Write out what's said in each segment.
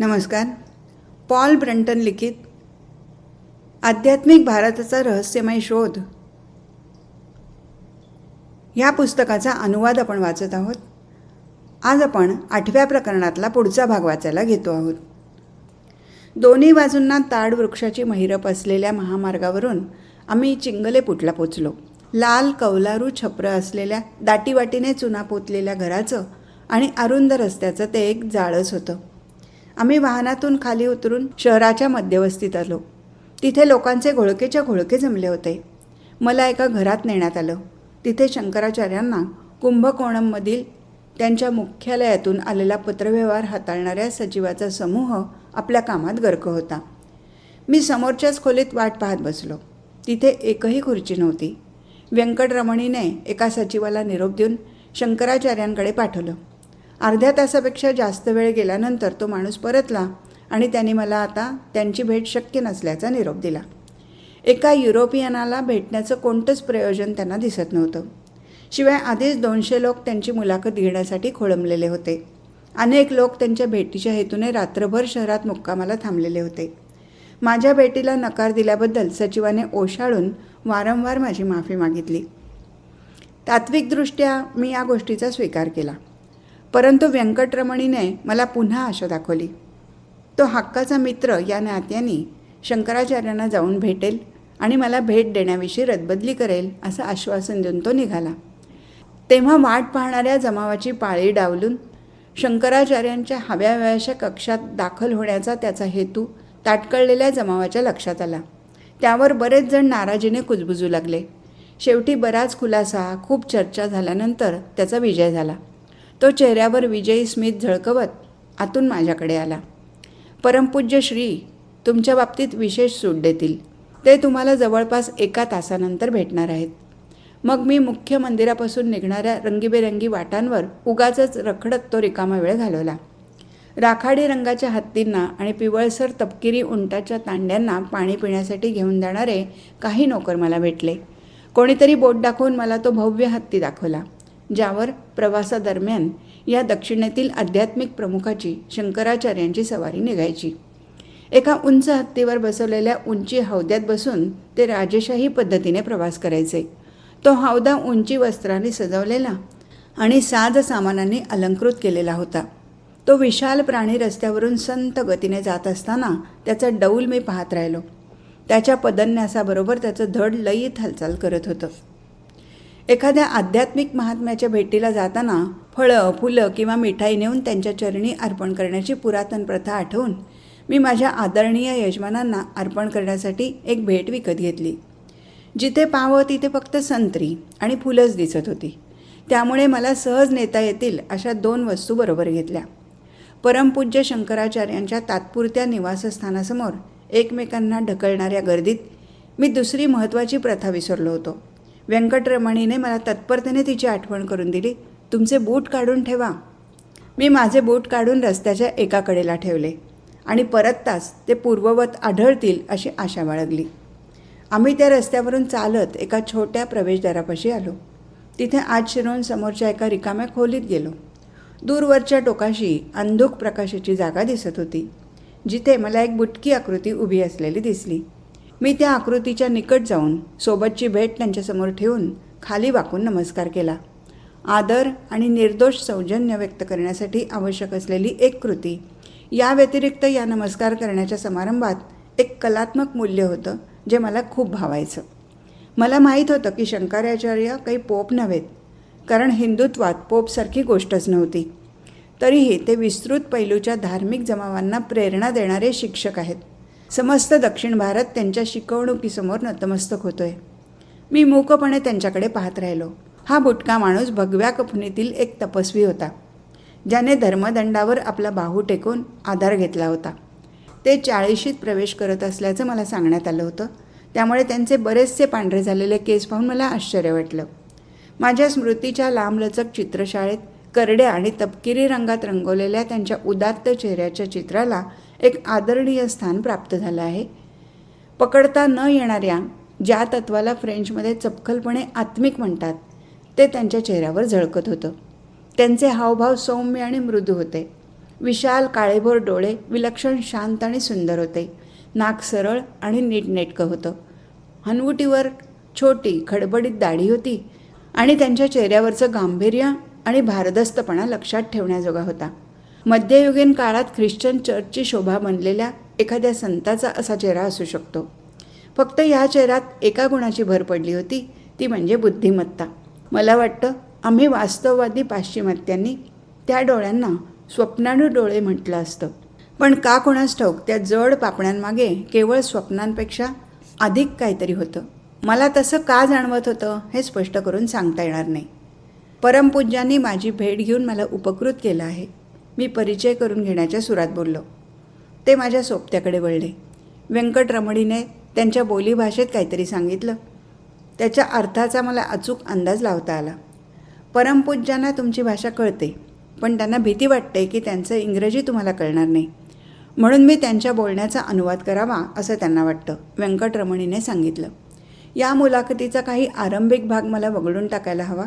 नमस्कार. Paul Brunton लिखित. आध्यात्मिक भारताचा रहस्यमय शोध. ह्या पुस्तकाचा अनुवाद आपण वाचत आहोत. आज आपण आठव्या प्रकरणातला पुढचा भाग वाचायला घेतो आहोत. दोन्ही बाजूंना ताड वृक्षाची महिरप असलेल्या महामार्गावरून आम्ही चिंगलेपुटला पोचलो. लाल कौलारू छप्र असलेल्या दाटीवाटीने चुना पोतलेल्या घराचं आणि अरुंद रस्त्याचं ते एक जाळंच होतं. आम्ही वाहनातून खाली उतरून शहराच्या मध्यवस्तीत आलो. तिथे लोकांचे घोळकेच्या घोळके जमले होते. मला एका घरात नेण्यात आलं. तिथे शंकराचार्यांना कुंभकोणममधील त्यांच्या मुख्यालयातून आलेला पत्रव्यवहार हाताळणाऱ्या सचिवाचा समूह आपल्या कामात गर्क होता. मी समोरच्याच खोलीत वाट पाहत बसलो. तिथे एकही खुर्ची नव्हती. व्यंकटरमणीने एका सचिवाला निरोप देऊन शंकराचार्यांकडे पाठवलं. अर्ध्या तासापेक्षा जास्त वेळ गेल्यानंतर तो माणूस परतला आणि त्याने मला आता त्यांची भेट शक्य नसल्याचा निरोप दिला. एका युरोपियनाला भेटण्याचं कोणतंच प्रयोजन त्यांना दिसत नव्हतं. शिवाय आधीच दोनशे लोक त्यांची मुलाखत घेण्यासाठी खोळंबलेले होते. अनेक लोक त्यांच्या भेटीच्या हेतूने रात्रभर शहरात मुक्कामाला थांबलेले होते. माझ्या भेटीला नकार दिल्याबद्दल सचिवाने ओशाळून वारंवार माझी माफी मागितली. तात्विकदृष्ट्या मी या गोष्टीचा स्वीकार केला. परंतु व्यंकटरमणीने मला पुन्हा आशा दाखवली. तो हक्काचा मित्र या नात्याने शंकराचार्यांना जाऊन भेटेल आणि मला भेट देण्याविषयी रदबदली करेल असं आश्वासन देऊन तो निघाला. तेव्हा वाट पाहणाऱ्या जमावाची पाळी डावलून शंकराचार्यांच्या हव्याव्याच्या कक्षात दाखल होण्याचा त्याचा हेतू ताटकळलेल्या जमावाच्या लक्षात आला. त्यावर बरेच जण नाराजीने कुजबुजू लागले. शेवटी बराच खुलासा खूप चर्चा झाल्यानंतर त्याचा विजय झाला. तो चेहऱ्यावर विजयी स्मित झळकवत आतून माझ्याकडे आला. परमपूज्य श्री तुमच्या बाबतीत विशेष सूट देतील. ते तुम्हाला जवळपास एका तासानंतर भेटणार आहेत. मग मी मुख्य मंदिरापासून निघणाऱ्या रंगीबेरंगी वाटांवर उगाचच रखडत तो रिकामा वेळ घालवला. राखाडी रंगाच्या हत्तींना आणि पिवळसर तपकिरी उंटाच्या तांड्यांना पाणी पिण्यासाठी घेऊन जाणारे काही नोकर मला भेटले. कोणीतरी बोट दाखवून मला तो भव्य हत्ती दाखवला. ज्यावर प्रवासादरम्यान या दक्षिणेतील आध्यात्मिक प्रमुखाची शंकराचार्यांची सवारी निघायची. एका उंच हत्तीवर बसवलेल्या उंची हौद्यात बसून ते राजेशाही पद्धतीने प्रवास करायचे. तो हौदा उंची वस्त्राने सजवलेला आणि साज सामानांनी अलंकृत केलेला होता. तो विशाल प्राणी रस्त्यावरून संत गतीने जात असताना त्याचा डौल मी पाहत राहिलो. त्याच्या पदन्यासाबरोबर त्याचं धड लयीत हालचाल करत होतं. एखाद्या आध्यात्मिक महात्म्याच्या भेटीला जाताना फळं फुलं किंवा मिठाई नेऊन त्यांच्या चरणी अर्पण करण्याची पुरातन प्रथा आठवून मी माझ्या आदरणीय यजमानांना अर्पण करण्यासाठी एक भेट विकत घेतली. जिथे पाहावं तिथे फक्त संत्री आणि फुलंच दिसत होती. त्यामुळे मला सहज नेता येतील अशा दोन वस्तू बरोबर घेतल्या. परमपूज्य शंकराचार्यांच्या तात्पुरत्या निवासस्थानासमोर एकमेकांना ढकलणाऱ्या गर्दीत मी दुसरी महत्त्वाची प्रथा विसरलो होतो. व्यंकटरमणीने मला तत्परतेने तिची आठवण करून दिली. तुमचे बूट काढून ठेवा. मी माझे बूट काढून रस्त्याच्या एका कडेला ठेवले आणि परतताच ते पूर्ववत आढळतील अशी आशा बाळगली. आम्ही त्या रस्त्यावरून चालत एका छोट्या प्रवेशद्वारापाशी आलो. तिथे आज शिरून समोरच्या एका रिकाम्या खोलीत गेलो. दूरवरच्या टोकाशी अंधुक प्रकाशाची जागा दिसत होती जिथे मला एक बुटकी आकृती उभी असलेली दिसली. मी त्या आकृतीच्या निकट जाऊन सोबतची भेट त्यांच्यासमोर ठेवून खाली वाकून नमस्कार केला. आदर आणि निर्दोष सौजन्य व्यक्त करण्यासाठी आवश्यक असलेली एक कृती. या व्यतिरिक्त या नमस्कार करण्याच्या समारंभात एक कलात्मक मूल्य होतं जे मला खूप भावायचं. मला माहीत होतं की शंकराचार्य काही पोप नव्हेत कारण हिंदुत्वात पोपसारखी गोष्टच नव्हती. तरीही ते विस्तृत पैलूच्या धार्मिक जमावांना प्रेरणा देणारे शिक्षक आहेत. समस्त दक्षिण भारत त्यांच्या शिकवणुकीसमोर नतमस्तक होतोय. मी मूकपणे त्यांच्याकडे पाहत राहिलो. हा बुटका माणूस भगव्या कफनीतील एक तपस्वी होता. ज्याने धर्मदंडावर आपला बाहू टेकून आधार घेतला होता. ते चाळीशीत प्रवेश करत असल्याचं मला सांगण्यात आलं होतं. त्यामुळे त्यांचे बरेचसे पांढरे झालेले केस पाहून मला आश्चर्य वाटलं. माझ्या स्मृतीच्या लांबलचक चित्रशाळेत करड्या आणि तपकिरी रंगात रंगवलेल्या त्यांच्या उदात्त चेहऱ्याच्या चित्राला एक आदरणीय स्थान प्राप्त झालं आहे. पकडता न येणाऱ्या ज्या तत्वाला फ्रेंचमध्ये चपखलपणे आत्मिक म्हणतात ते त्यांच्या चेहऱ्यावर झळकत होतं. त्यांचे हावभाव सौम्य आणि मृदू होते. विशाल काळेभोर डोळे विलक्षण शांत आणि सुंदर होते. नाक सरळ आणि नीटनेटकं होतं. हनवटीवर छोटी खडबडीत दाढी होती आणि त्यांच्या चेहऱ्यावरचं गांभीर्य आणि भारदस्तपणा लक्षात ठेवण्याजोगा होता. मध्ययुगीन काळात ख्रिश्चन चर्चची शोभा बनलेल्या एखाद्या संताचा असा चेहरा असू शकतो. फक्त या चेहऱ्यात एका गुणाची भर पडली होती ती म्हणजे बुद्धिमत्ता. मला वाटतं आम्ही वास्तववादी पाश्चिमात्यांनी त्या डोळ्यांना स्वप्नाणू डोळे म्हटलं असतं. पण का कोणास ठाऊक त्या जड पापण्यांमागे केवळ स्वप्नांपेक्षा अधिक काहीतरी होतं. मला तसं का जाणवत होतं हे स्पष्ट करून सांगता येणार नाही. परमपूज्यांनी माझी भेट घेऊन मला उपकृत केलं आहे. मी परिचय करून घेण्याच्या सुरात बोललो. ते माझ्या सोबत्याकडे वळले. व्यंकटरमणीने त्यांच्या बोलीभाषेत काहीतरी सांगितलं. त्याच्या अर्थाचा मला अचूक अंदाज लावता आला. परमपूज्यांना तुमची भाषा कळते पण त्यांना भीती वाटते की त्यांचं इंग्रजी तुम्हाला कळणार नाही. म्हणून मी त्यांच्या बोलण्याचा अनुवाद करावा असं त्यांना वाटतं व्यंकटरमणीने सांगितलं. या मुलाखतीचा काही आरंभिक भाग मला वगळून टाकायला हवा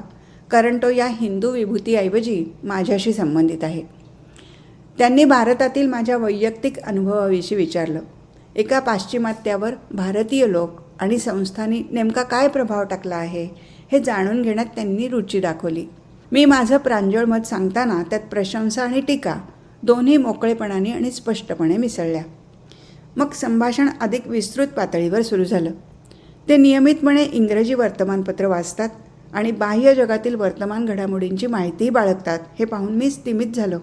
कारण तो या हिंदू विभूतीऐवजी माझ्याशी संबंधित आहे. त्यांनी भारतातील माझ्या वैयक्तिक अनुभवाविषयी विचारलं. एका पाश्चिमात्यावर भारतीय लोक आणि संस्थांनी नेमका काय प्रभाव टाकला आहे हे जाणून घेण्यात त्यांनी रुची दाखवली. मी माझं प्रांजळ मत सांगताना त्यात प्रशंसा आणि टीका दोन्ही मोकळेपणाने आणि स्पष्टपणे मिसळल्या. मग संभाषण अधिक विस्तृत पातळीवर सुरू झालं. ते नियमितपणे इंग्रजी वर्तमानपत्र वाचतात आणि बाह्य जगातील वर्तमान घडामोडींची माहितीही बाळगतात हे पाहून मी स्तिमित झालो.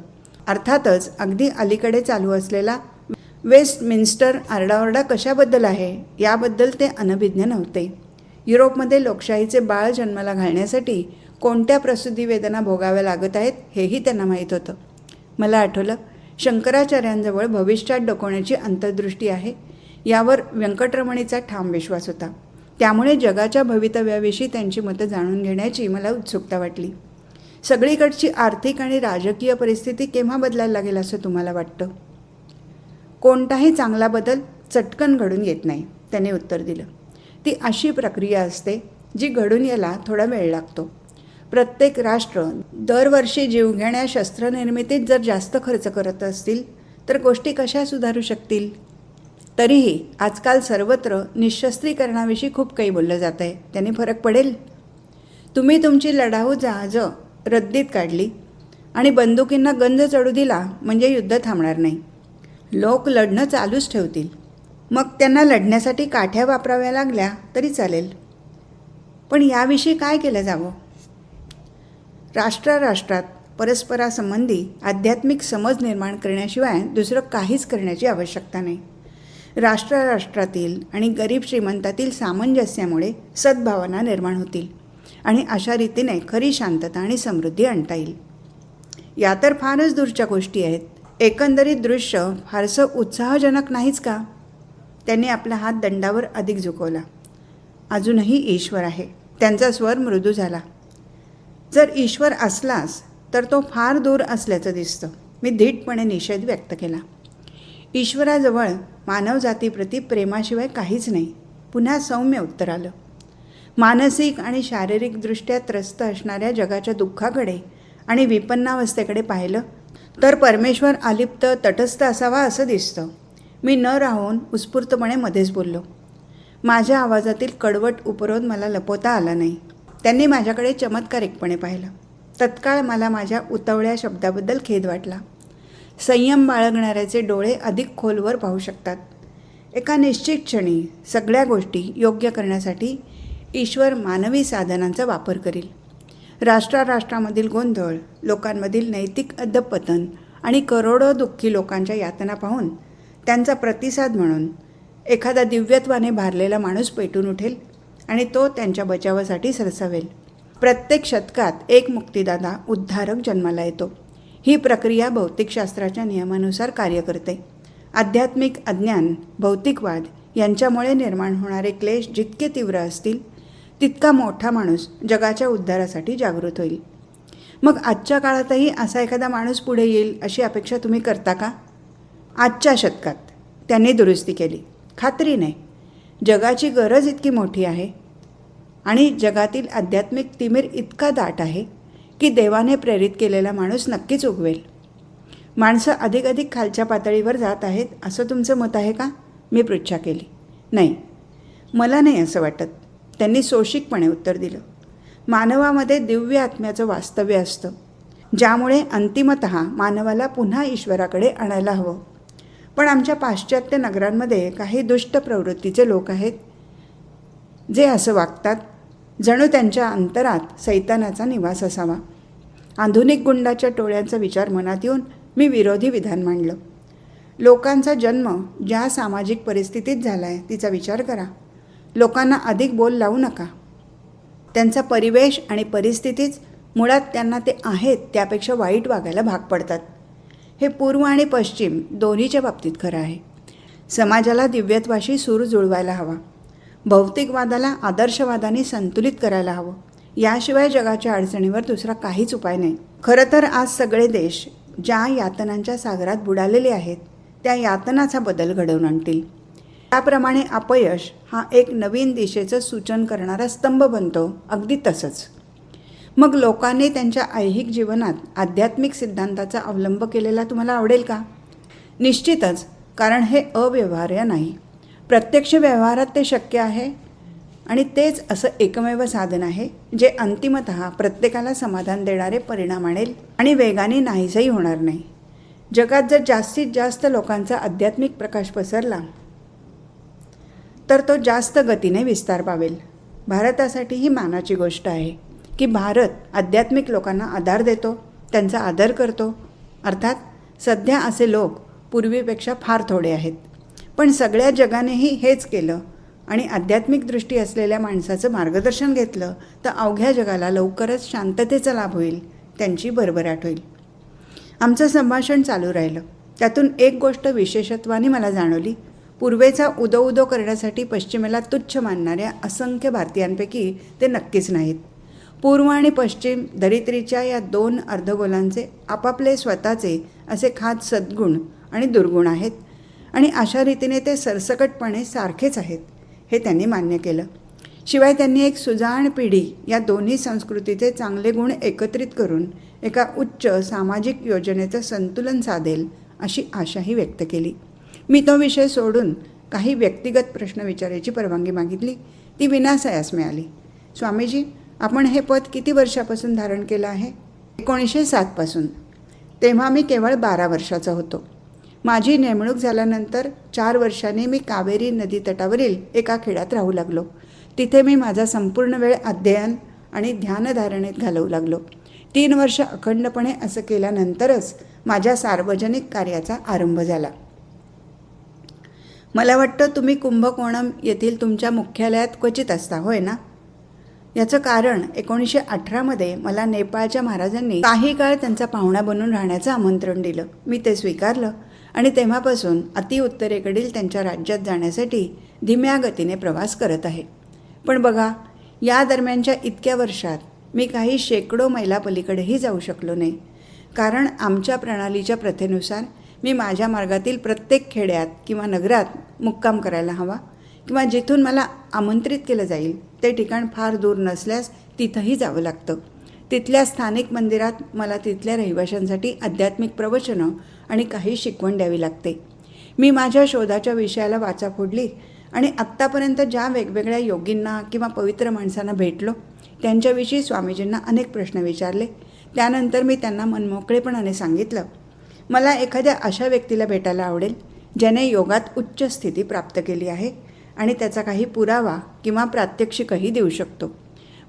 अर्थातच अगदी अलीकडे चालू असलेला वेस्टमिन्स्टर आरडाओरडा कशाबद्दल आहे याबद्दल ते अनभिज्ञ नव्हते. युरोपमध्ये लोकशाहीचे बाळ जन्माला घालण्यासाठी कोणत्या प्रसूती वेदना भोगाव्या लागत आहेत हेही त्यांना माहीत होतं. मला आठवलं शंकराचार्यांजवळ भविष्यात डोकवण्याची अंतर्दृष्टी आहे यावर व्यंकटरमणीचा ठाम विश्वास होता. त्यामुळे जगाच्या भवितव्याविषयी त्यांची मतं जाणून घेण्याची मला उत्सुकता वाटली. सगळीकडची आर्थिक आणि राजकीय परिस्थिती केव्हा बदलायला लागेल असं तुम्हाला वाटतं? कोणताही चांगला बदल चटकन घडून येत नाही त्याने उत्तर दिलं. ती अशी प्रक्रिया असते जी घडून यायला थोडा वेळ लागतो. प्रत्येक राष्ट्र दरवर्षी जीवघेण्या शस्त्रनिर्मितीत जर जास्त खर्च करत असतील तर गोष्टी कशा सुधारू शकतील? तरीही आजकाल सर्वत्र निशस्त्रीकरणाविषयी खूप काही बोललं जात आहे त्याने फरक पडेल? तुम्ही तुमची लढाऊ जहाजं रद्दीत काढली आणि बंदुकींना गंज चढू दिला म्हणजे युद्ध थांबणार नाही. लोक लढणं चालूच ठेवतील. मग त्यांना लढण्यासाठी काठ्या वापराव्या लागल्या तरी चालेल. पण याविषयी काय केलं जावं? राष्ट्राराष्ट्रात परस्परासंबंधी आध्यात्मिक समज निर्माण करण्याशिवाय दुसरं काहीच करण्याची आवश्यकता नाही. राष्ट्राराष्ट्रातील आणि गरीब श्रीमंतातील सामंजस्यामुळे सद्भावना निर्माण होतील. आणि अशा रीतीने खरी शांतता आणि समृद्धी आणता येईल. या तर फारच दूरच्या गोष्टी आहेत. एकंदरीत दृश्य फारसं उत्साहजनक नाहीच का? त्यांनी आपला हात दंडावर अधिक झुकवला. अजूनही ईश्वर आहे. त्यांचा स्वर मृदू झाला. जर ईश्वर असलास तर तो फार दूर असल्याचं दिसतं. मी धीटपणे निषेध व्यक्त केला. ईश्वराजवळ मानवजातीप्रती प्रेमाशिवाय काहीच नाही. पुन्हा सौम्य उत्तर आलं. मानसिक आणि शारीरिकदृष्ट्या त्रस्त असणाऱ्या जगाच्या दुःखाकडे आणि विपन्नावस्थेकडे पाहिलं तर परमेश्वर आलिप्त तटस्थ असावा असं दिसतं. मी न राहून उत्स्फूर्तपणे मध्येच बोललो. माझ्या आवाजातील कडवट उपरोध मला लपवता आला नाही. त्यांनी माझ्याकडे चमत्कारिकपणे पाहिलं. तत्काळ मला माझ्या उतवळ्या शब्दाबद्दल खेद वाटला. संयम बाळगणाऱ्याचे डोळे अधिक खोलवर पाहू शकतात. एका निश्चित क्षणी सगळ्या गोष्टी योग्य करण्यासाठी ईश्वर मानवी साधनांचा वापर करील. राष्ट्राराष्ट्रामधील गोंधळ लोकांमधील नैतिक अधपतन आणि करोडो दुःखी लोकांच्या यातना पाहून त्यांचा प्रतिसाद म्हणून एखादा दिव्यत्वाने भारलेला माणूस पेटून उठेल आणि तो त्यांच्या बचावासाठी सरसावेल. प्रत्येक शतकात एक मुक्तिदाता उद्धारक जन्माला येतो. ही प्रक्रिया भौतिकशास्त्राच्या नियमानुसार कार्य करते. आध्यात्मिक अज्ञान भौतिकवाद यांच्यामुळे निर्माण होणारे क्लेश जितके तीव्र असतील तितका मोठा माणूस जगाच्या उद्धारासाठी जागृत होईल. मग आजच्या काळातही असा एखादा माणूस पुढे येईल अशी अपेक्षा तुम्ही करता का? आजच्या शतकात त्यांनी दुरुस्ती केली. खात्री नाही. जगाची गरज इतकी मोठी आहे आणि जगातील आध्यात्मिक तिमीर इतका दाट आहे की देवाने प्रेरित केलेला माणूस नक्कीच उगवेल. माणसं अधिकाधिक खालच्या पातळीवर जात आहेत असं तुमचं मत आहे का? मी पृच्छा केली. नाही. मला नाही असं वाटत. त्यांनी सोशिकपणे उत्तर दिलं. मानवामध्ये दिव्य आत्म्याचं वास्तव्य असतं. ज्यामुळे अंतिमत मानवाला पुन्हा ईश्वराकडे आणायला हवं. पण आमच्या पाश्चात्य नगरांमध्ये काही दुष्ट प्रवृत्तीचे लोक आहेत जे असं वागतात जणू त्यांच्या अंतरात सैतानाचा निवास असावा. आधुनिक गुंडाच्या टोळ्यांचा विचार मनात येऊन मी विरोधी विधान मांडलं. लोकांचा जन्म ज्या सामाजिक परिस्थितीत झाला आहे तिचा विचार करा. लोकांना अधिक बोल लावू नका. त्यांचा परिवेश आणि परिस्थितीच मुळात त्यांना ते आहेत त्यापेक्षा वाईट वागायला भाग पडतात. हे पूर्व आणि पश्चिम दोन्हीच्या बाबतीत खरं आहे. समाजाला दिव्यत्वाशी सूर जुळवायला हवा. भौतिकवादाला आदर्शवादाने संतुलित करायला हवं. याशिवाय जगाच्या अडचणीवर दुसरा काहीच उपाय नाही. खरं तर आज सगळे देश ज्या यातनांच्या सागरात बुडालेले आहेत त्या यातनाचा बदल घडवून आणतील. त्याप्रमाणे अपयश हा एक नवीन दिशेचं सूचन करणारा स्तंभ बनतो. अगदी तसंच. मग लोकांनी त्यांच्या ऐहिक जीवनात आध्यात्मिक सिद्धांताचा अवलंब केलेला तुम्हाला आवडेल का? निश्चितच कारण हे अव्यवहार्य नाही. प्रत्यक्ष व्यवहारात ते शक्य आहे? आणि तेच असं एकमेव साधन आहे जे अंतिमत प्रत्येकाला समाधान देणारे परिणाम आणेल आणि वेगाने नाहीसही होणार नाही. जगात जर जास्तीत जास्त लोकांचा आध्यात्मिक प्रकाश पसरला तर तो जास्त गतीने विस्तार पावेल. भारतासाठी ही मानाची गोष्ट आहे की भारत आध्यात्मिक लोकांना आधार देतो त्यांचा आदर करतो. अर्थात सध्या असे लोक पूर्वीपेक्षा फार थोडे आहेत. पण सगळ्या जगानेही हेच केलं आणि आध्यात्मिक दृष्टी असलेल्या माणसाचं मार्गदर्शन घेतलं तर अवघ्या जगाला लवकरच शांततेचा लाभ होईल त्यांची भरभराट होईल. आमचं संभाषण चालू राहिलं. त्यातून एक गोष्ट विशेषत्वाने मला जाणवली पूर्वेचा उदो उदो करण्यासाठी पश्चिमेला तुच्छ मानणाऱ्या असंख्य भारतीयांपैकी ते नक्कीच नाहीत. पूर्व आणि पश्चिम धरित्रीच्या या दोन अर्धगोलांचे आपापले स्वतःचे असे खास सद्गुण आणि दुर्गुण आहेत आणि अशा रीतीने ते सरसकटपणे सारखेच आहेत हे त्यांनी मान्य केलं. शिवाय त्यांनी एक सुजाण पिढी या दोन्ही संस्कृतीचे चांगले गुण एकत्रित करून एका उच्च सामाजिक योजनेचं संतुलन साधेल अशी आशाही व्यक्त केली. मी तो विषय सोडून काही व्यक्तिगत प्रश्न विचारायची परवानगी मागितली. ती विनासायास मिळाली. स्वामीजी आपण हे पद किती वर्षापासून धारण केलं आहे? एकोणीसशे सातपासून तेव्हा मी केवळ बारा वर्षाचा होतो. माझी नेमणूक झाल्यानंतर चार वर्षांनी मी कावेरी नदी तटावरील एका खेड्यात राहू लागलो. तिथे मी माझा संपूर्ण वेळ अध्ययन आणि ध्यानधारणेत घालवू लागलो. तीन वर्ष अखंडपणे असं केल्यानंतरच माझ्या सार्वजनिक कार्याचा आरंभ झाला. मला वाटतं तुम्ही कुंभकोणम येथील तुमच्या मुख्यालयात क्वचित असता होय ना? याचं कारण एकोणीसशे अठरामध्ये मला नेपाळच्या महाराजांनी काही काळ त्यांचा पाहुणा बनून राहण्याचं आमंत्रण दिलं. मी ते स्वीकारलं आणि तेव्हापासून अतिउत्तरेकडील त्यांच्या राज्यात जाण्यासाठी धीम्या गतीने प्रवास करत आहे. पण बघा या दरम्यानच्या इतक्या वर्षात मी काही शेकडो मैलापलीकडेही जाऊ शकलो नाही. कारण आमच्या प्रणालीच्या प्रथेनुसार मी माझ्या मार्गातील प्रत्येक खेड्यात किंवा नगरात मुक्काम करायला हवा किंवा जिथून मला आमंत्रित केलं जाईल ते ठिकाण फार दूर नसल्यास तिथंही जावं लागतं. तिथल्या स्थानिक मंदिरात मला तिथल्या रहिवाशांसाठी आध्यात्मिक प्रवचनं आणि काही शिकवण द्यावी लागते. मी माझ्या शोधाच्या विषयाला वाचा फोडली आणि आत्तापर्यंत ज्या वेगवेगळ्या योगींना किंवा पवित्र माणसांना भेटलो त्यांच्याविषयी स्वामीजींना अनेक प्रश्न विचारले. त्यानंतर मी त्यांना मनमोकळेपणाने सांगितलं मला एखाद्या अशा व्यक्तीला भेटायला आवडेल ज्याने योगात उच्च स्थिती प्राप्त केली आहे आणि त्याचा काही पुरावा किंवा प्रात्यक्षिकही देऊ शकतो.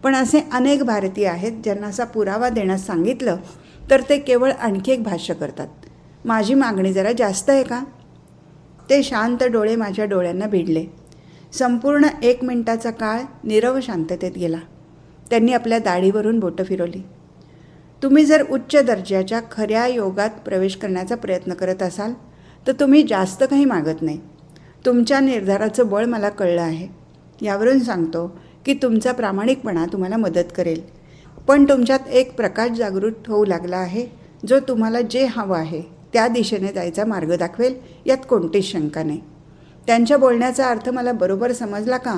पण असे अनेक भारतीय आहेत ज्यांना असा पुरावा देण्यास सांगितलं तर ते केवळ आणखी एक भाष्य करतात. माझी मागणी जरा जास्त आहे का? ते शांत डोळे माझ्या डोळ्यांना भिडले. संपूर्ण एक मिनिटाचा काळ निरव शांततेत गेला. त्यांनी आपल्या दाढीवरून बोटं फिरवली. तुम्ही जर उच्च दर्जाच्या खऱ्या योगात प्रवेश करण्याचा प्रयत्न करत असाल तर तुम्ही जास्त काही मागत नाही. तुमच्या निर्धाराचं बळ मला कळलं आहे. यावरून सांगतो की तुमचा प्रामाणिकपणा तुम्हाला मदत करेल. पण तुमच्यात एक प्रकाश जागृत होऊ लागला आहे जो तुम्हाला जे हवं आहे त्या दिशेने जायचा मार्ग दाखवेल यात कोणतीच शंका नाही. त्यांच्या बोलण्याचा अर्थ मला बरोबर समजला का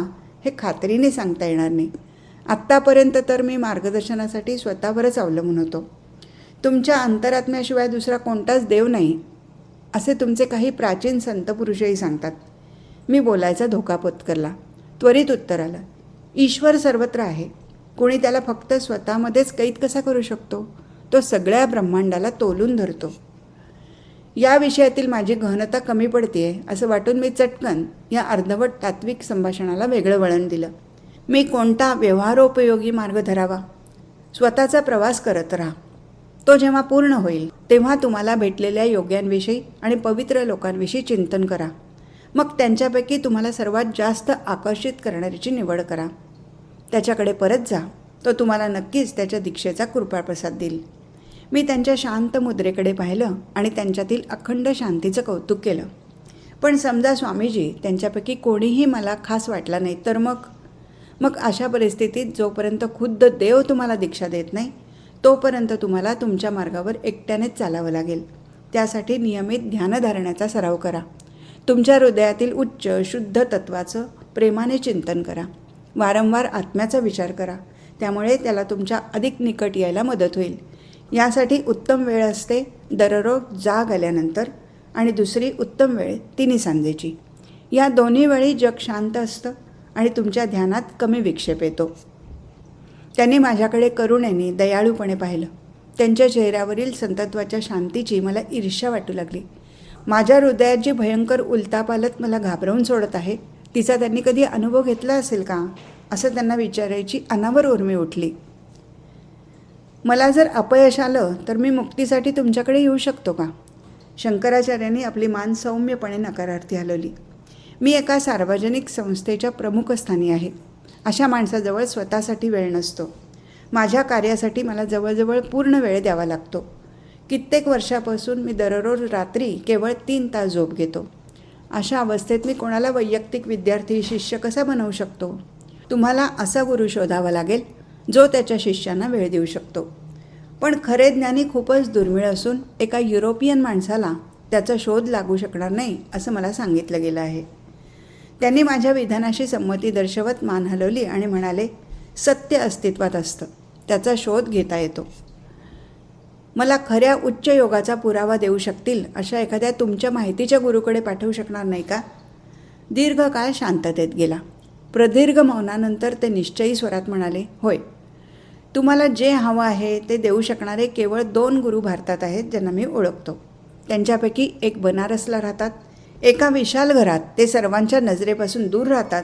हे खात्रीने सांगता येणार नाही. आत्तापर्यंत तर मी मार्गदर्शनासाठी स्वतःवरच अवलंबून होतो. तुमच्या अंतरात्म्याशिवाय दुसरा कोणताच देव नाही असे तुमचे काही प्राचीन संत पुरुषही सांगतात. मी बोलायचा धोका पत्करला त्वरित उत्तर आलं. ईश्वर सर्वत्र आहे. कोणी त्याला फक्त स्वतःमध्येच कैद कसा करू शकतो? तो सगळ्या ब्रह्मांडाला तोलून धरतो. या विषयातील माझी गहनता कमी पडते असं वाटून मी चटकन या अर्धवट तात्विक संभाषणाला वेगळं वळण दिलं. मी कोणता व्यवहारोपयोगी मार्ग धरावा? स्वतःचा प्रवास करत राहा. तो जेव्हा पूर्ण होईल तेव्हा तुम्हाला भेटलेल्या योग्यांविषयी आणि पवित्र लोकांविषयी चिंतन करा. मग त्यांच्यापैकी तुम्हाला सर्वात जास्त आकर्षित करणाऱ्याची निवड करा. त्याच्याकडे परत जा. तो तुम्हाला नक्कीच त्याच्या दीक्षेचा कृपाप्रसाद देईल. मी त्यांच्या शांत मुद्रेकडे पाहिलं आणि त्यांच्यातील अखंड शांतीचं कौतुक केलं. पण समजा स्वामीजी त्यांच्यापैकी कोणीही मला खास वाटला नाही तर मग? मग अशा परिस्थितीत जोपर्यंत खुद्द देव तुम्हाला दीक्षा देत नाही तोपर्यंत तुम्हाला तुमच्या मार्गावर एकट्यानेच चालावं लागेल. त्यासाठी नियमित ध्यानधारणाचा सराव करा. तुमच्या हृदयातील उच्च शुद्ध तत्वाचं प्रेमाने चिंतन करा. वारंवार आत्म्याचा विचार करा. त्यामुळे त्याला तुमच्या अधिक निकट यायला मदत होईल. यासाठी उत्तम वेळ असते दररोज जाग आल्यानंतर आणि दुसरी उत्तम वेळ तिन्ही सांजेची. या दोन्ही वेळी जग शांत असतं. आणि तुमच्या ध्यानात कमी विक्षेप येतो. त्यांनी माझ्याकडे करुणेने दयाळूपणे पाहिलं. त्यांच्या चेहऱ्यावरील संतत्वाच्या शांतीची मला ईर्ष्या वाटू लागली. माझ्या हृदयात जी भयंकर उलतापालत मला घाबरवून सोडत आहे तिचा त्यांनी कधी अनुभव घेतला असेल का? असं त्यांना विचारायची अनावर उर्मी उठली. मला जर अपयश आलं तर मी मुक्तीसाठी तुमच्याकडे येऊ शकतो का? शंकराचार्यांनी आपली मान सौम्यपणे नकारार्थी हलवली. मी एका सार्वजनिक संस्थेच्या प्रमुख स्थानी आहे. अशा माणसाजवळ स्वतःसाठी वेळ नसतो. माझ्या कार्यासाठी मला जवळजवळ पूर्ण वेळ द्यावा लागतो. कित्येक वर्षापासून मी दररोज रात्री केवळ तीन तास झोप घेतो. अशा अवस्थेत मी कोणाला वैयक्तिक विद्यार्थी शिष्य कसा बनवू शकतो? तुम्हाला असा गुरु शोधावा लागेल जो त्याच्या शिष्यांना वेळ देऊ शकतो. पण खरे ज्ञानी खूपच दुर्मिळ असून एका युरोपियन माणसाला त्याचा शोध लागू शकणार नाही असं मला सांगितलं गेलं आहे. त्यांनी माझ्या विधानाशी संमती दर्शवत मान हलवली आणि म्हणाले सत्य अस्तित्वात असतं. त्याचा शोध घेता येतो. मला खऱ्या उच्च योगाचा पुरावा देऊ शकतील अशा एखाद्या तुमच्या माहितीच्या गुरुकडे पाठवू शकणार नाही का? दीर्घकाळ शांततेत गेला. प्रदीर्घ मौनानंतर ते निश्चयी स्वरात म्हणाले होय. तुम्हाला जे हवं आहे ते देऊ शकणारे केवळ दोन गुरु भारतात आहेत ज्यांना मी ओळखतो. त्यांच्यापैकी एक बनारसला राहतात एका विशाल घरात ते सर्वांच्या नजरेपासून दूर राहतात.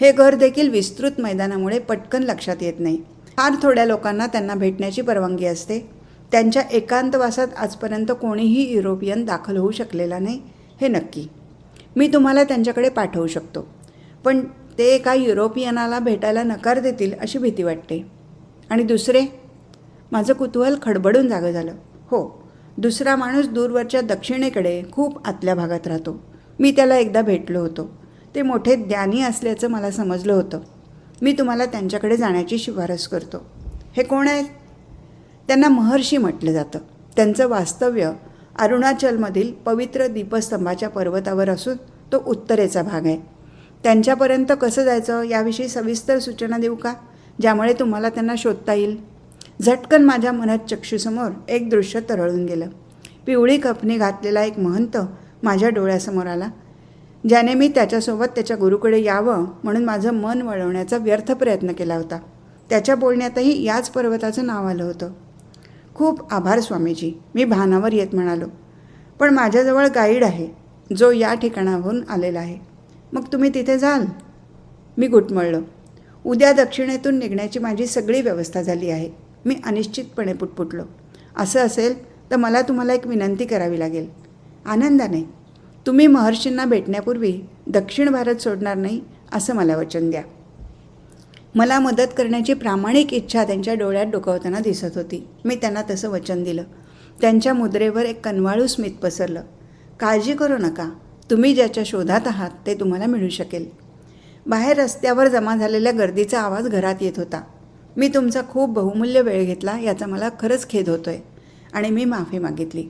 हे घर देखील विस्तृत मैदानामुळे पटकन लक्षात येत नाही. फार थोड्या लोकांना त्यांना भेटण्याची परवानगी असते. त्यांच्या एकांतवासात आजपर्यंत कोणीही युरोपियन दाखल होऊ शकलेला नाही हे नक्की. मी तुम्हाला त्यांच्याकडे पाठवू शकतो. पण ते एका युरोपियनाला भेटायला नकार देतील अशी भीती वाटते. आणि दुसरे? माझं कुतूहल खडबडून जागं झालं. हो दुसरा माणूस दूरवरच्या दक्षिणेकडे खूप आतल्या भागात राहतो. मी त्याला एकदा भेटलो होतो. ते मोठे ज्ञानी असल्याचं मला समजलं होतं. मी तुम्हाला त्यांच्याकडे जाण्याची शिफारस करतो. हे कोण आहेत? त्यांना महर्षी म्हटलं जातं. त्यांचं वास्तव्य अरुणाचलमधील पवित्र दीपस्तंभाच्या पर्वतावर असून तो उत्तरेचा भाग आहे. त्यांच्यापर्यंत कसं जायचं याविषयी सविस्तर सूचना देऊ का? ज्यामुळे तुम्हाला त्यांना शोधता येईल. झटकन माझ्या मनात चक्षुसमोर एक दृश्य तरळून गेलं. पिवळी कपनी घातलेला एक महंत माझ्या डोळ्यासमोर आला. ज्याने मी त्याच्यासोबत त्याच्या गुरुकडे यावं म्हणून माझं मन वळवण्याचा व्यर्थ प्रयत्न केला होता. त्याच्या बोलण्यातही याच पर्वताचं नाव आलं होतं. खूप आभार स्वामीजी मी भानावर येत म्हणालो. पण माझ्याजवळ गाईड आहे जो या ठिकाणाहून आलेला आहे. मग तुम्ही तिथे जाल? मी घुटमळलो उद्या दक्षिणेतून निघण्याची माझी सगळी व्यवस्था झाली आहे. मी अनिश्चितपणे पुटपुटलो. असं असेल तर मला तुम्हाला एक विनंती करावी लागेल. आनंदाने तुम्ही महर्षींना भेटण्यापूर्वी दक्षिण भारत सोडणार नाही असं मला वचन द्या. मला मदत करण्याची प्रामाणिक इच्छा त्यांच्या डोळ्यात डोकावताना दिसत होती. मी त्यांना तसं वचन दिलं. त्यांच्या मुद्रेवर एक कनवाळू स्मित पसरलं. काळजी करू नका. तुम्ही ज्याच्या शोधात आहात ते तुम्हाला मिळू शकेल. बाहेर रस्त्यावर जमा झालेल्या गर्दीचा आवाज घरात येत होता. मी तुमचा खूप बहुमूल्य वेळ घेतला याचा मला खरंच खेद होतोय. आणि मी माफी मागितली.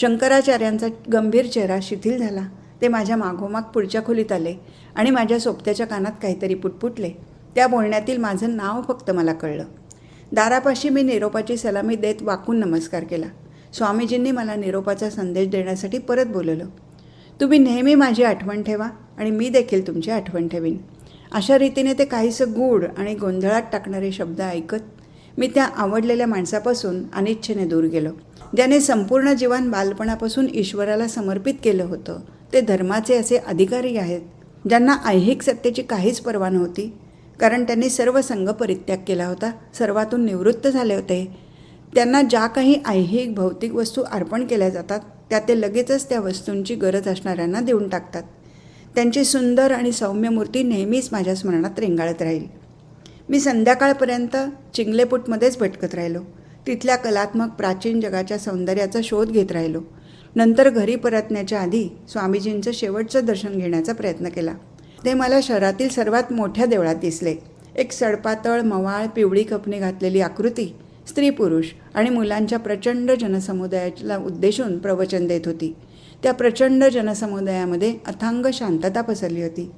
शंकराचार्यांचा गंभीर चेहरा शिथिल झाला. ते माझ्या मागोमाग पुढच्या खोलीत आले आणि माझ्या सोबत्याच्या कानात काहीतरी पुटपुटले. त्या बोलण्यातील माझं नाव फक्त मला कळलं. दारापाशी मी निरोपाची सलामी देत वाकून नमस्कार केला. स्वामीजींनी मला निरोपाचा संदेश देण्यासाठी परत बोलवलं. तुम्ही नेहमी माझी आठवण ठेवा आणि मी देखील तुमची आठवण ठेवीन. अशा रीतीने ते काहीसं गूढ आणि गोंधळात टाकणारे शब्द ऐकत मी त्या आवडलेल्या माणसापासून अनिच्छेने दूर गेलो. ज्याने संपूर्ण जीवन बालपणापासून ईश्वराला समर्पित केलं होतं. ते धर्माचे असे अधिकारी आहेत ज्यांना ऐहिक सत्तेची काहीच पर्वा नव्हती. कारण त्यांनी सर्व संघ परित्याग केला होता सर्वातून निवृत्त झाले होते. त्यांना ज्या काही ऐहिक भौतिक वस्तू अर्पण केल्या जातात त्या ते लगेचच त्या वस्तूंची गरज असणाऱ्यांना देऊन टाकतात. त्यांची सुंदर आणि सौम्य मूर्ती नेहमीच माझ्या स्मरणात रेंगाळत राहील. मी संध्याकाळपर्यंत चिंगलेपूटमध्येच भटकत राहिलो. तिथल्या कलात्मक प्राचीन जगाच्या सौंदर्याचा शोध घेत राहिलो. नंतर घरी परतण्याच्या आधी स्वामीजींचं शेवटचं दर्शन घेण्याचा प्रयत्न केला. ते मला शहरातील सर्वात मोठ्या देवळात दिसले. एक सडपातळ मवाळ पिवळी कपनी घातलेली आकृती स्त्री पुरुष आणि मुलांच्या प्रचंड जनसमुदायाला उद्देशून प्रवचन देत होती. त्या प्रचंड जनसमुदायामध्ये अथांग शांतता पसरली होती.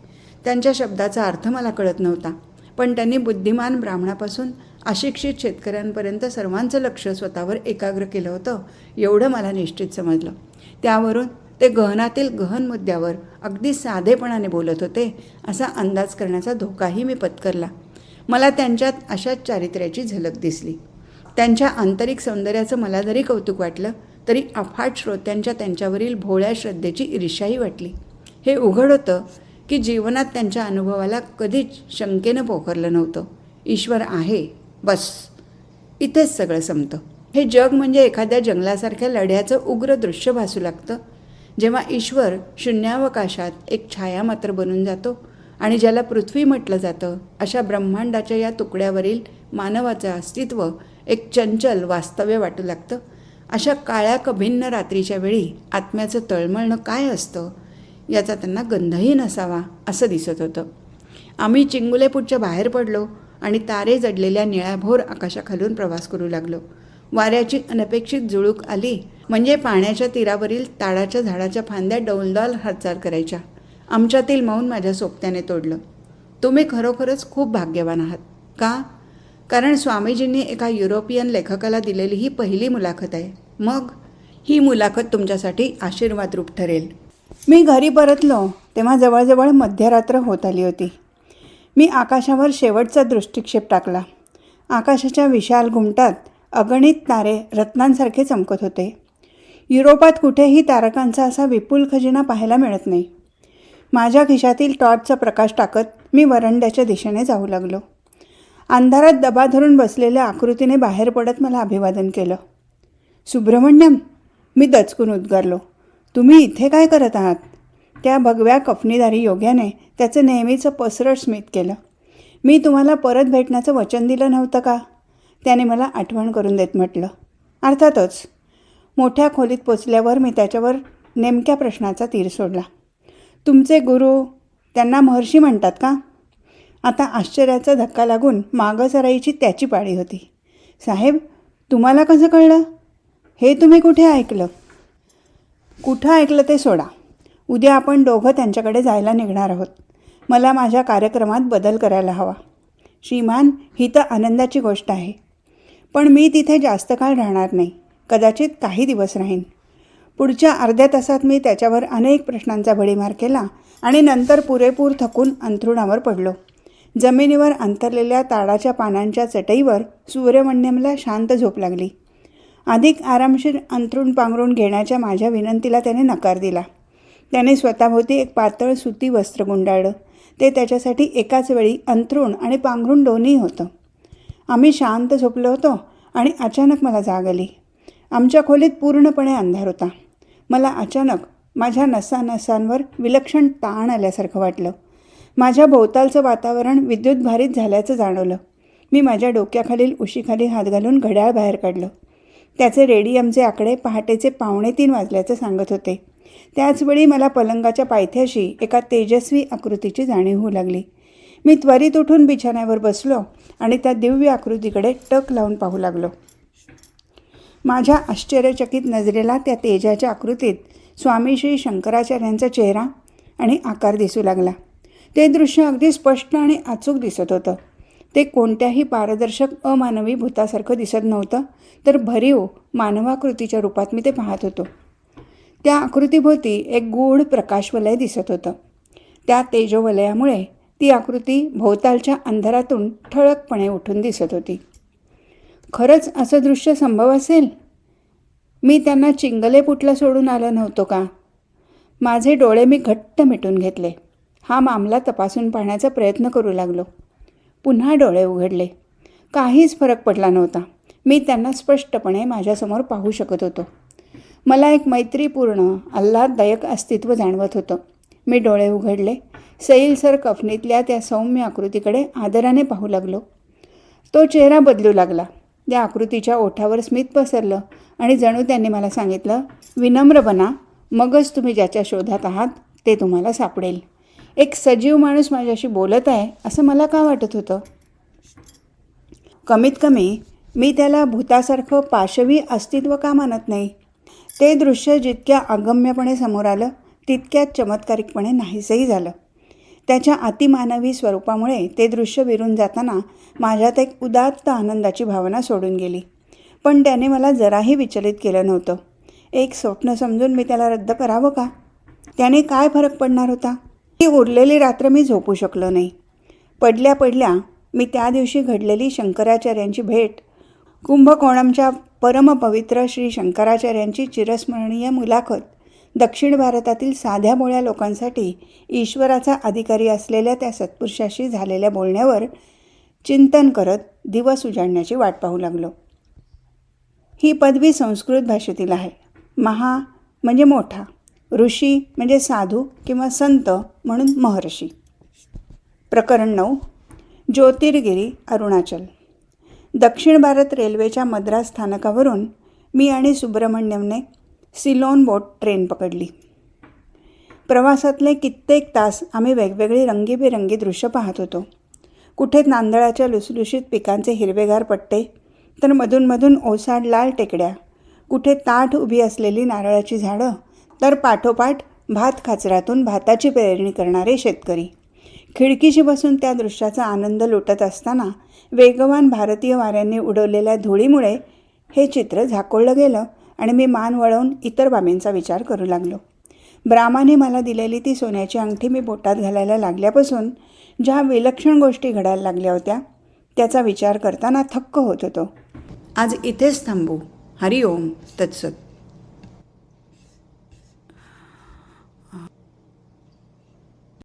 त्यांच्या शब्दाचा अर्थ मला कळत नव्हता पण त्यांनी बुद्धिमान ब्राह्मणापासून अशिक्षित शेतकऱ्यांपर्यंत सर्वांचं लक्ष स्वतःवर एकाग्र केलं होतं एवढं मला निश्चित समजलं. त्यावरून ते गहनातील गहन मुद्द्यावर अगदी साधेपणाने बोलत होते असा अंदाज करण्याचा धोकाही मी पत्करला. मला त्यांच्यात अशाच चारित्र्याची झलक दिसली. त्यांच्या आंतरिक सौंदर्याचं मला जरी कौतुक वाटलं तरी अफाट श्रोत्यांच्या त्यांच्यावरील भोळ्या श्रद्धेची ईर्ष्याही वाटली. हे उघड होतं की जीवनात त्यांच्या अनुभवाला कधीच शंकेनं पोखरलं नव्हतं. ईश्वर आहे. बस. इथेच सगळं संपतं. हे जग म्हणजे एखाद्या जंगलासारख्या लढ्याचं उग्र दृश्य भासू लागतं. जेव्हा ईश्वर शून्यावकाशात एक छाया मात्र बनून जातो आणि ज्याला पृथ्वी म्हटलं जातं अशा ब्रह्मांडाच्या या तुकड्यावरील मानवाचं अस्तित्व एक चंचल वास्तव्य वाटू लागतं. अशा काळ्या कभिन्न रात्रीच्या वेळी आत्म्याचं तळमळणं काय असतं याचा त्यांना गंधही नसावा असं दिसत होतं. आम्ही चिंगुलेपूरच्या बाहेर पडलो. आणि तारे जडलेल्या निळ्याभोर आकाशाखालून प्रवास करू लागलो. वाऱ्याची अनपेक्षित जुळूक आली म्हणजे पाण्याच्या तीरावरील ताडाच्या झाडाच्या फांद्या डौलदाल हालचाल करायच्या. आमच्यातील मौन माझ्या सोबत्याने तोडलं. तुम्ही खरोखरच खूप भाग्यवान आहात. का? कारण स्वामीजींनी एका युरोपियन लेखकाला दिलेली ही पहिली मुलाखत आहे. मग? ही मुलाखत तुमच्यासाठी आशीर्वाद रूप ठरेल. मी घरी परतलो तेव्हा जवळजवळ मध्यरात्र होत आली होती. मी आकाशावर शेवटचा दृष्टिक्षेप टाकला. आकाशाच्या विशाल घुमटात अगणित तारे रत्नांसारखे चमकत होते. युरोपात कुठेही तारकांचा असा विपुल खजिना पाहायला मिळत नाही. माझ्या खिशातील टॉर्चचा प्रकाश टाकत मी वरंड्याच्या दिशेने जाऊ लागलो. अंधारात दबा धरून बसलेल्या आकृतीने बाहेर पडत मला अभिवादन केलं. सुब्रमण्यम मी दचकून उद्गारलो. तुम्ही इथे काय करत आहात? त्या भगव्या कफनीधारी योग्याने त्याचं नेहमीचं पसरट स्मित केलं. मी तुम्हाला परत भेटण्याचं वचन दिलं नव्हतं का? त्याने मला आठवण करून देत म्हटलं. अर्थातच मोठ्या खोलीत पोचल्यावर मी त्याच्यावर नेमक्या प्रश्नाचा तीर सोडला. तुमचे गुरु त्यांना महर्षी म्हणतात का? आता आश्चर्याचा धक्का लागून मागं सराईची त्याची पाळी होती. साहेब तुम्हाला कसं कळलं? हे तुम्ही कुठे ऐकलं? कुठं ऐकलं ते सोडा. उद्या आपण दोघं त्यांच्याकडे जायला निघणार आहोत. मला माझ्या कार्यक्रमात बदल करायला हवा. श्रीमान ही तर आनंदाची गोष्ट आहे. पण मी तिथे जास्त काळ राहणार नाही. कदाचित काही दिवस राहीन. पुढच्या अर्ध्या तासात मी त्याच्यावर अनेक प्रश्नांचा भडीमार केला आणि नंतर पुरेपूर थकून अंथरुणावर पडलो. जमिनीवर अंतरलेल्या ताडाच्या पानांच्या चटईवर सूर्यमण्यमला शांत झोप लागली. अधिक आरामशीर अंथरूण पांघरून घेण्याच्या माझ्या विनंतीला त्याने नकार दिला. त्याने स्वतःभोवती एक पातळ सुती वस्त्र गुंडाळलं. ते त्याच्यासाठी एकाच वेळी अंथरूण आणि पांघरूण दोन्ही होतं. आम्ही शांत झोपलो होतो आणि अचानक मला जाग आली. आमच्या खोलीत पूर्णपणे अंधार होता. मला अचानक माझ्या नसानसांवर विलक्षण ताण आल्यासारखं वाटलं. माझ्या भोवतालचं वातावरण विद्युतभारित झाल्याचं जाणवलं. मी माझ्या डोक्याखालील उशीखाली हात घालून घड्याळ बाहेर काढलं. त्याचे रेडियमचे आकडे पहाटेचे पावणे तीन वाजल्याचं सांगत होते. त्याचवेळी मला पलंगाच्या पायथ्याशी एका तेजस्वी आकृतीची जाणीव होऊ लागली. मी त्वरित उठून बिछाण्यावर बसलो आणि त्या दिव्य आकृतीकडे टक लावून पाहू लागलो. माझ्या आश्चर्यचकित नजरेला त्या तेजाच्या आकृतीत स्वामी श्री शंकराचार्यांचा चेहरा आणि आकार दिसू लागला. ते दृश्य अगदी स्पष्ट आणि अचूक दिसत होतं. ते कोणत्याही पारदर्शक अमानवी भूतासारखं दिसत नव्हतं तर भरीव मानवाकृतीच्या रूपात मी ते पाहत होतो. त्या आकृतीभोवती एक गूढ प्रकाशवलय दिसत होतं. त्या तेजोवलयामुळे ती आकृती भोवतालच्या अंधारातून ठळकपणे उठून दिसत होती. खरंच असं दृश्य संभव असेल? मी त्यांना चिंगले पुटला सोडून आलं नव्हतो का? माझे डोळे मी घट्ट मिटून घेतले. हा मामला तपासून पाहण्याचा प्रयत्न करू लागलो. पुन्हा डोळे उघडले. काहीच फरक पडला नव्हता. मी त्यांना स्पष्टपणे माझ्यासमोर पाहू शकत होतो. मला एक मैत्रीपूर्ण आल्हाददायक अस्तित्व जाणवत होतं. मी डोळे उघडले. सैलसर कफनीतल्या त्या सौम्य आकृतीकडे आदराने पाहू लागलो. तो चेहरा बदलू लागला. त्या आकृतीच्या ओठावर स्मित पसरलं आणि जणू त्यांनी मला सांगितलं विनम्र बना. मगच तुम्ही ज्याच्या शोधात आहात ते तुम्हाला सापडेल. एक सजीव माणूस माझ्याशी बोलत आहे असं मला का वाटत होतं? कमीत कमी मी त्याला भूतासारखं पाशवी अस्तित्व का मानत नाही? ते दृश्य जितक्या अगम्यपणे समोर आलं तितक्याच चमत्कारिकपणे नाहीसंही झालं. त्याच्या अतिमानवी स्वरूपामुळे ते दृश्य विरून जाताना माझ्यात एक उदात्त आनंदाची भावना सोडून गेली. पण त्याने मला जराही विचलित केलं नव्हतं. एक स्वप्न समजून मी त्याला रद्द करावं का? त्याने काय फरक पडणार होता? ती उरलेली रात्र मी झोपू शकलो नाही. पडल्या पडल्या मी त्या दिवशी घडलेली शंकराचार्यांची भेट कुंभकोणमच्या परमपवित्र श्री शंकराचार्यांची चिरस्मरणीय मुलाखत दक्षिण भारतातील साध्या बोळ्या लोकांसाठी ईश्वराचा अधिकारी असलेल्या त्या सत्पुरुषाशी झालेल्या बोलण्यावर चिंतन करत दिवस उजाडण्याची वाट पाहू लागलो. ही पदवी संस्कृत भाषेतील आहे. महा म्हणजे मोठा ऋषी म्हणजे साधू किंवा संत म्हणून महर्षी. प्रकरण नऊ ज्योतिर्गिरी अरुणाचल. दक्षिण भारत रेल्वेच्या मद्रास स्थानकावरून मी आणि सुब्रमण्यमने सिलोन बोट ट्रेन पकडली. प्रवासातले कित्येक तास आम्ही वेगवेगळी रंगीबेरंगी दृश्य पाहत होतो. कुठे नांदळाच्या लुसलुशीत पिकांचे हिरवेगार पट्टे तर मधूनमधून ओसाड लाल टेकड्या कुठे ताठ उभी असलेली नारळाची झाडं तर पाठोपाठ भात खाचरातून भाताची पेरणी करणारे शेतकरी. खिडकीशी बसून त्या दृश्याचा आनंद लुटत असताना वेगवान भारतीय वाऱ्यांनी उडवलेल्या धुळीमुळे हे चित्र झाकोळलं गेलं आणि मी मान वळवून इतर बाबींचा विचार करू लागलो. ब्राह्माने मला दिलेली ती सोन्याची अंगठी मी बोटात घालायला लागल्यापासून ज्या विलक्षण गोष्टी घडायला लागल्या होत्या त्याचा विचार करताना थक्क होत होतो. आज इथेच थांबू. हरिओम तत्सत.